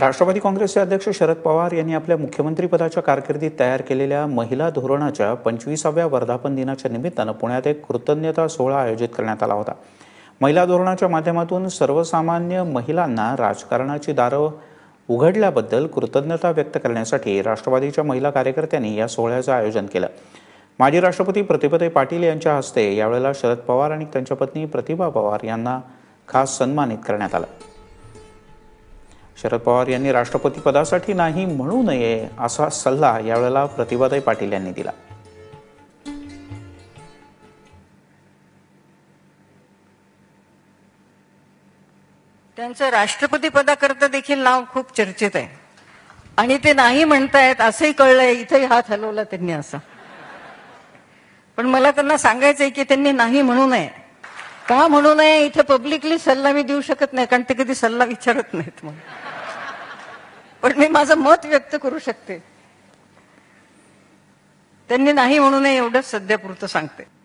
राष्ट्रवादी काँग्रेसचे अध्यक्ष शरद पवार यांनी आपल्या मुख्यमंत्रीपदाच्या कारकिर्दीत तयार केलेल्या महिला धोरणाच्या पंचवीसाव्या वर्धापन दिनाच्या निमित्तानं पुण्यात एक कृतज्ञता सोहळा आयोजित करण्यात आला होता. महिला धोरणाच्या माध्यमातून सर्वसामान्य महिलांना राजकारणाची दारं उघडल्याबद्दल कृतज्ञता व्यक्त करण्यासाठी राष्ट्रवादीच्या महिला कार्यकर्त्यांनी या सोहळ्याचं आयोजन केलं. माजी राष्ट्रपती प्रतिभाताई पाटील यांच्या हस्ते यावेळेला शरद पवार आणि त्यांच्या पत्नी प्रतिभा पवार यांना खास सन्मानित करण्यात आलं. शरद पवार यांनी राष्ट्रपती पदासाठी नाही म्हणू नये असा सल्ला यावेळेला प्रतिभाताई पाटील यांनी दिला. त्यांचं राष्ट्रपती पदाकरता देखील नाव खूप चर्चेत आहे. आणि ते नाही म्हणतायत असंही कळलंय इथंही हात हलवला त्यांनी असा. पण मला त्यांना सांगायचंय की त्यांनी नाही म्हणू नये. का म्हणू नये? इथे पब्लिकली सल्ला मी देऊ शकत नाही कारण ते कधी सल्ला विचारत नाहीत मग पण मी माझं मत व्यक्त करू शकते. त्यांनी नाही म्हणू नये एवढंच सध्या पुरतं सांगते.